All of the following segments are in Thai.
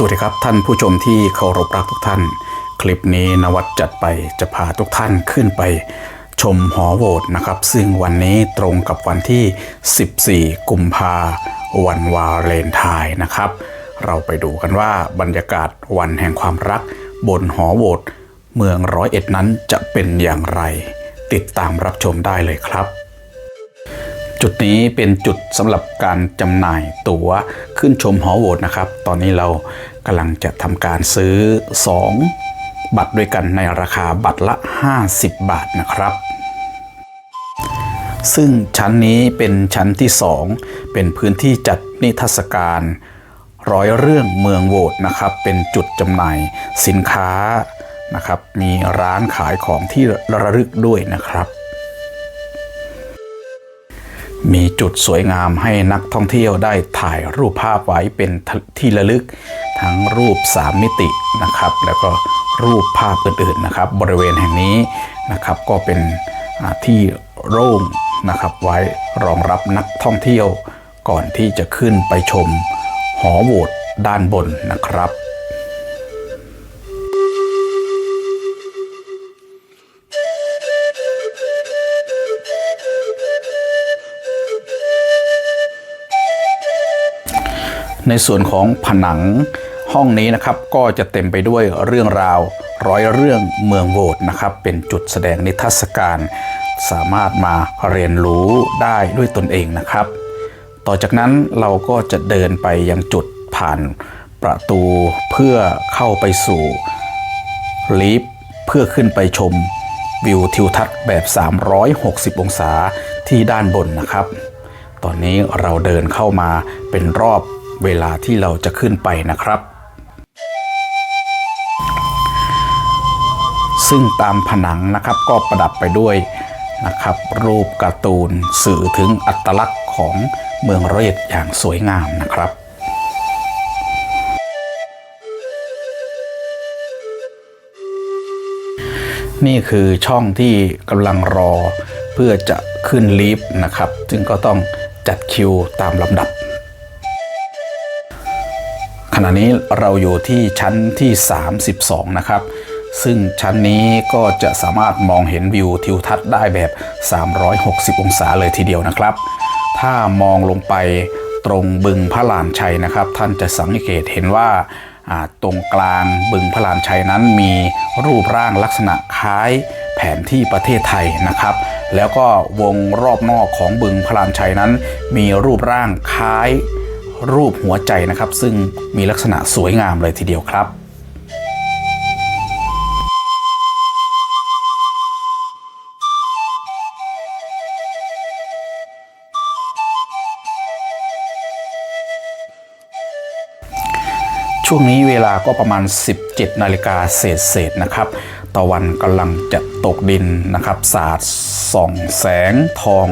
สวัสดีครับท่านผู้ชมที่เคารพรักทุกท่าน คลิปนี้นวัดจัดไปจะพาทุกท่านขึ้นไป ชมหอโหวตนะครับ ซึ่งวันนี้ตรงกับวันที่ 14 กุมภาวันวาเลนไทน์นะครับ เราไปดูกันว่าบรรยากาศวันแห่งความรัก บนหอโหวตเมืองร้อยเอ็ดนั้นจะเป็นอย่างไร ติดตามรับชมได้เลยครับ จุดนี้เป็นจุดสำหรับการจำหน่ายตั๋วขึ้นชมหอโหวตนะครับ ตอนนี้เรากำลังจะทำการซื้อ 2 บัตรด้วยกันในราคาบัตรละ 50 บาทนะครับ ซึ่งชั้นนี้เป็นชั้นที่ 2 เป็นพื้นที่จัดนิทรรศการร้อยเรื่องเมืองโหวตนะครับ เป็นจุดจำหน่ายสินค้านะครับ มีร้านขายของที่ระลึกด้วยนะครับ มีจุดสวยงามให้นักท่องเที่ยวได้ถ่ายรูปภาพไว้เป็นที่ระลึก ทั้งรูป 3 มิตินะครับ แล้วก็รูปภาพอื่นๆนะครับ บริเวณแห่งนี้นะครับ ก็เป็นที่โล่งนะครับ ไว้รองรับนักท่องเที่ยวก่อนที่จะขึ้นไปชมหอโหวตด้านบนนะครับ ในส่วนของผนังห้องนี้นะครับก็จะเต็มไปด้วยเรื่องราวร้อยเรื่องเมืองโวตนะครับ เป็นจุดแสดงนิทรรศการ สามารถมาเรียนรู้ได้ด้วยตนเองนะครับ ต่อจากนั้นเราก็จะเดินไปยังจุดผ่านประตูเพื่อเข้าไปสู่ลิฟต์เพื่อขึ้นไปชมวิวทิวทัศน์แบบ 360 องศาที่ด้านบนนะครับ ตอนนี้เราเดินเข้ามาเป็นรอบ เวลาที่เราจะขึ้นไปนะครับ ซึ่งตามผนังนะครับก็ประดับไปด้วยนะครับ รูปการ์ตูนสื่อถึงอัตลักษณ์ของเมืองร้อยเอ็ดอย่างสวยงามนะครับนี่คือช่องที่กำลังรอเพื่อจะขึ้นลิฟต์นะครับ ซึ่งก็ต้องจัดคิวตามลำดับ ณะนี้เราอยู่ที่ชั้นที่ 32 นะครับ ซึ่งชั้นนี้ก็จะสามารถมองเห็นวิวทิวทัศน์ได้แบบ 360 องศาเลยทีเดียวนะครับ ถ้ามองลงไปตรงบึงพระลานชัยนะครับ ท่านจะสังเกตเห็นว่าอ่าตรงกลางบึงพระลานชัยนั้นมีรูปร่างลักษณะคล้ายแผนที่ประเทศไทยนะครับ แล้วก็วงรอบนอกของบึงพระลานชัยนั้น มีรูปร่างคล้าย รูปหัวใจนะครับ ซึ่งมีลักษณะสวยงามเลยทีเดียวครับช่วงนี้เวลาก็ประมาณ 17 นาฬิกาเศษเศษนะครับ ตะวันกำลังจะตกดินนะครับ สาดส่องแสงทอง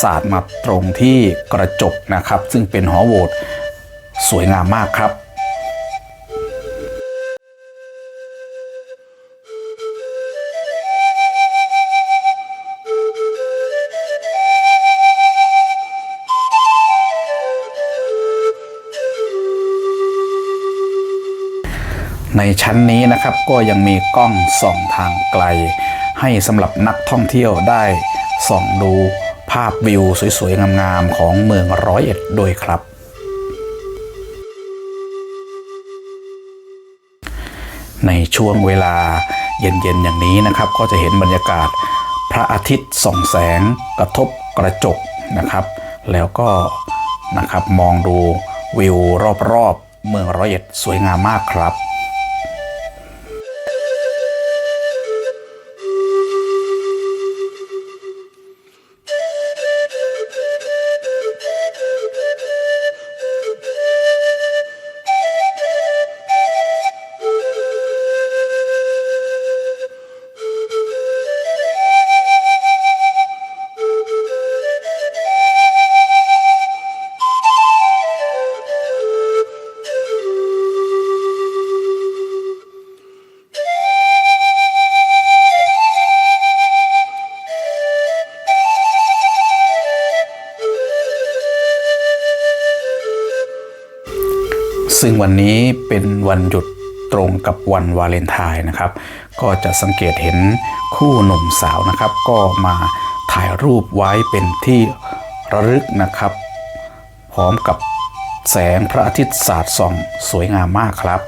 สาดมาตรงที่กระจกนะครับ ซึ่งเป็นหอโหวตสวยงามมากครับในชั้นนี้นะครับก็ยังมีกล้องส่องทางไกล ให้สำหรับนักท่องเที่ยวได้ส่องดู ภาพวิวสวยๆ งามๆ ของเมืองร้อยเอ็ดด้วยครับ ในช่วงเวลาเย็นๆ อย่างนี้นะครับ ก็จะเห็นบรรยากาศพระอาทิตย์ส่องแสงกระทบกระจกนะครับ แล้วก็นะครับมองดูวิวรอบๆ เมืองร้อยเอ็ดสวยงามมากครับ ซึ่งวันนี้เป็นวันหยุดตรงกับวันวาเลนไทน์นะครับ ก็จะสังเกตเห็นคู่หนุ่มสาวนะครับ ก็มาถ่ายรูปไว้เป็นที่ระลึกนะครับ พร้อมกับแสงพระอาทิตย์สาดส่อง สวยงามมากครับ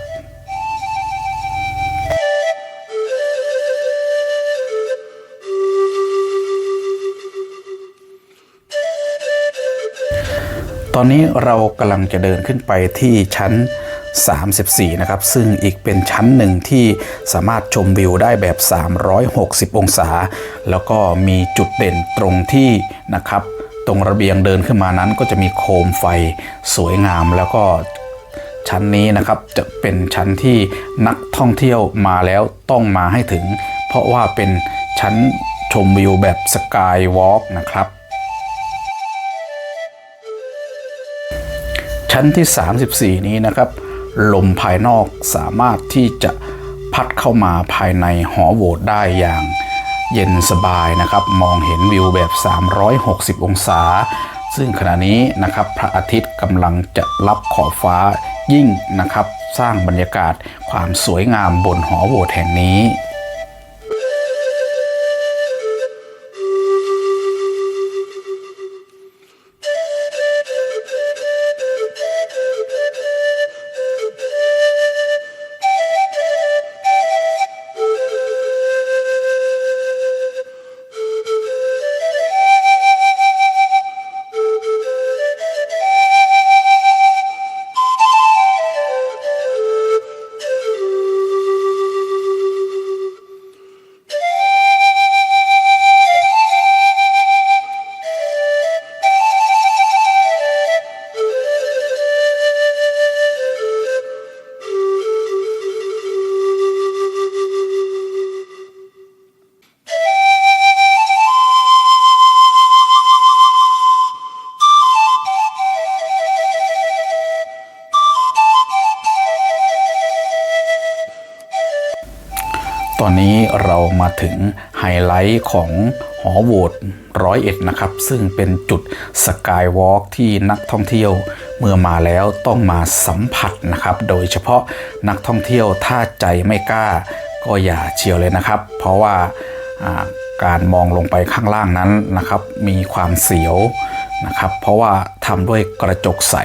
ตอนนี้เรากำลังจะเดินขึ้นไปที่ชั้น 34 นะครับ ซึ่งอีกเป็นชั้นหนึ่งที่สามารถชมวิวได้แบบ 360 องศา แล้วก็มีจุดเด่นตรงที่นะครับ ตรงระเบียงเดินขึ้นมานั้นก็จะมีโคมไฟสวยงามแล้วก็ชั้นนี้นะครับจะเป็นชั้นที่นักท่องเที่ยวมาแล้วต้องมาให้ถึง เพราะว่าเป็นชั้นชมวิวแบบสกายวอล์กนะครับ ชั้นที่ 34 นี้นะครับ ลมภายนอกสามารถที่จะพัดเข้ามาภายในหอโหวตได้อย่างเย็นสบายนะครับ มองเห็นวิวแบบ 360 องศา ซึ่งขณะนี้นะครับพระอาทิตย์กำลังจะรับขอบฟ้ายิ่งนะครับ สร้างบรรยากาศความสวยงามบนหอโหวตแห่งนี้ มาถึงไฮไลท์ของหอโหวตร้อยเอ็ดนะครับ ซึ่งเป็นจุดสกายวอล์กที่นักท่องเที่ยวเมื่อมาแล้วต้องมาสัมผัสนะครับ โดยเฉพาะนักท่องเที่ยวถ้าใจไม่กล้า ก็อย่าเชียวเลยนะครับ เพราะว่าอ่าการมองลงไปข้างล่างนั้นนะครับ มีความเสียวนะครับ เพราะว่าทำด้วยกระจกใส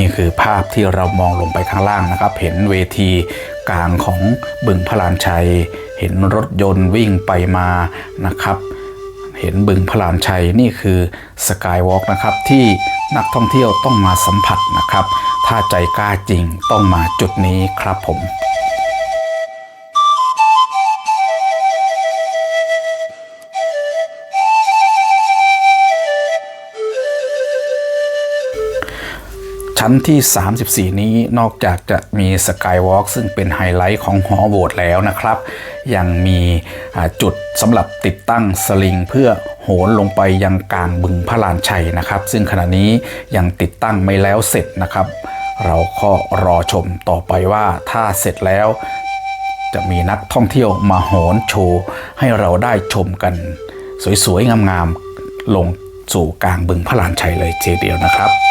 นี่คือภาพที่เรามองลงไปข้างล่างนะครับ เห็นเวทีกลางของบึงพระลานชัย เห็นรถยนต์วิ่งไปมานะครับ เห็นบึงพระลานชัยนี่คือสกายวอล์กนะครับที่นักท่องเที่ยวต้องมาสัมผัสนะครับ ถ้าใจกล้าจริงต้องมาจุดนี้ครับผม ชั้นที่ 34 นี้นอกจากจะมีสกายวอล์กซึ่งเป็นไฮไลท์ของหอโหวตแล้วนะครับ ยังมีจุดสำหรับติดตั้งสลิงเพื่อโหนลงไปยังกลางบึงพระลานชัยนะครับ ซึ่งขณะนี้ยังติดตั้งไม่แล้วเสร็จนะครับ เราก็รอชมต่อไปว่าถ้าเสร็จแล้ว จะมีนักท่องเที่ยวมาโหนโชว์ให้เราได้ชมกัน สวยๆงามๆลงสู่กลางบึงพระลานชัยเลยทีเดียวนะครับ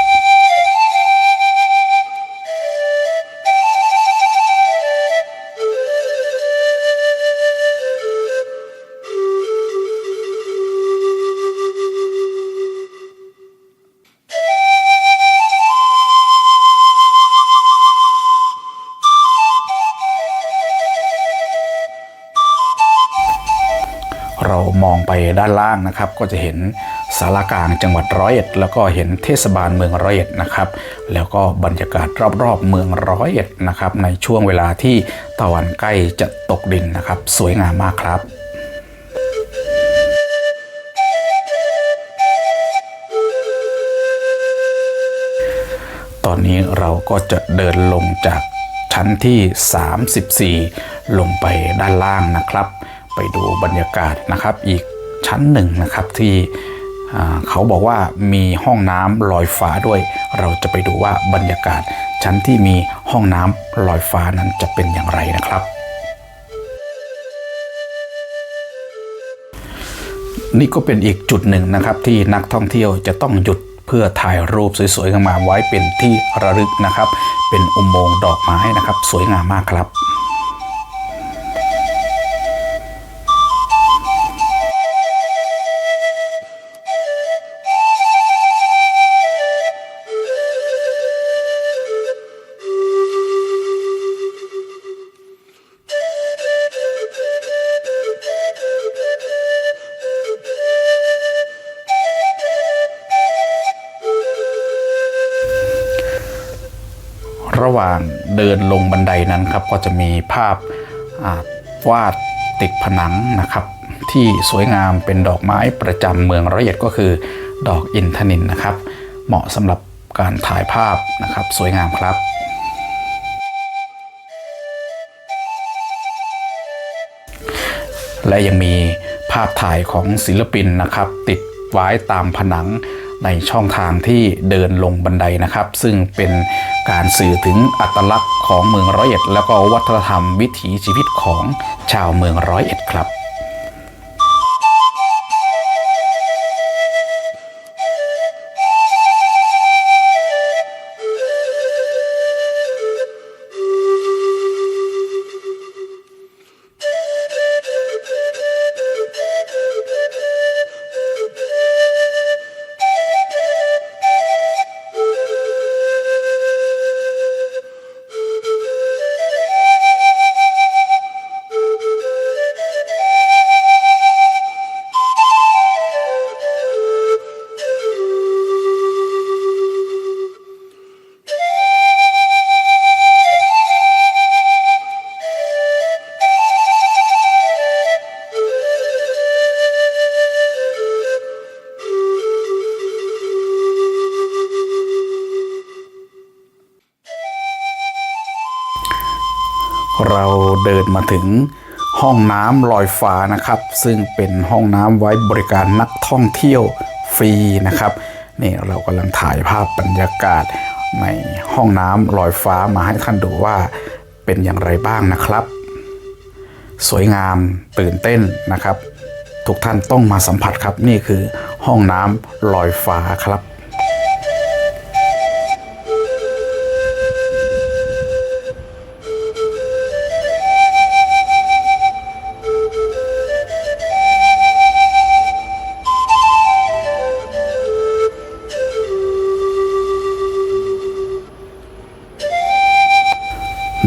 ด้านล่างนะครับ ก็จะเห็นสารกลางจังหวัดร้อยเอ็ดแล้วก็เห็นเทศบาลเมืองร้อยเอ็ดนะครับ แล้วก็บรรยากาศรอบๆเมืองร้อยเอ็ดนะครับในช่วงเวลาที่ตะวันใกล้จะตกดินนะครับ สวยงามมากครับตอนนี้เราก็จะเดินลงจากชั้นที่ 34 ลงไปด้านล่างนะครับ ไปดูบรรยากาศนะครับอีก ชั้นหนึ่งนะครับที่เขาบอกว่ามีห้องน้ำลอยฟ้าด้วย เราจะไปดูว่าบรรยากาศ ชั้นที่มีห้องน้ำลอยฟ้านั้นจะเป็นอย่างไรนะครับ นี่ก็เป็นอีกจุดหนึ่งนะครับ ที่นักท่องเที่ยวจะต้องหยุดเพื่อถ่ายรูปสวยๆงนมาไว้เป็นที่ระลึกนะครับ เป็นอุโมงค์ดอกไม้นะครับ สวยงามมากครับ ระหว่างเดินลงบันไดนั้นครับก็จะมีภาพวาดติดผนังนะครับ ที่สวยงามเป็นดอกไม้ประจำเมืองร้อยเอ็ดก็คือ ดอกอินทนินนะครับ เหมาะสำหรับการถ่ายภาพนะครับ สวยงามครับและยังมีภาพถ่ายของศิลปินนะครับ ติดไว้ตามผนัง ในช่องทางที่เดินลงบันไดนะครับ ซึ่งเป็นการสื่อถึงอัตลักษณ์ของเมืองร้อยเอ็ด แล้วก็วัฒนธรรมวิถีชีวิตของชาวเมืองร้อยเอ็ดครับ เราเดินมาถึงห้องน้ำลอยฟ้านะครับ ซึ่งเป็นห้องน้ำไว้บริการนักท่องเที่ยวฟรีนะครับนี่เรากำลังถ่ายภาพบรรยากาศในห้องน้ำลอยฟ้ามาให้ท่านดูว่าเป็นอย่างไรบ้างนะครับ สวยงามตื่นเต้นนะครับ ทุกท่านต้องมาสัมผัสครับนี่คือห้องน้ำลอยฟ้าครับ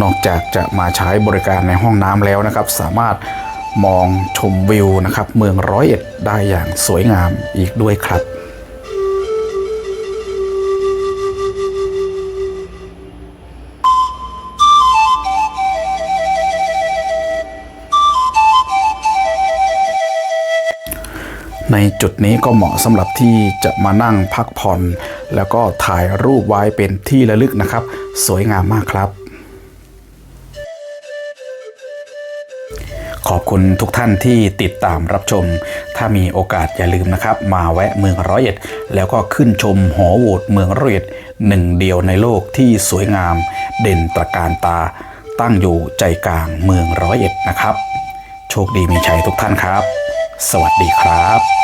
นอกจากจะมาใช้บริการในห้องน้ำแล้วนะครับ สามารถมองชมวิวนะครับ เมืองร้อยเอ็ดได้อย่างสวยงามอีกด้วยครับในจุดนี้ก็เหมาะสำหรับที่จะมานั่งพักผ่อน แล้วก็ถ่ายรูปไว้เป็นที่ระลึกนะครับ สวยงามมากครับ ขอบคุณทุกท่านที่ติดตามรับชม ถ้ามีโอกาสอย่าลืมนะครับ มาแวะเมืองร้อยเอ็ด แล้วก็ขึ้นชมหอโหวตเมืองร้อยเอ็ดหนึ่งเดียวในโลกที่สวยงาม เด่นตระการตา ตั้งอยู่ใจกลางเมืองร้อยเอ็ดนะครับ โชคดีมีชัยทุกท่านครับ สวัสดีครับ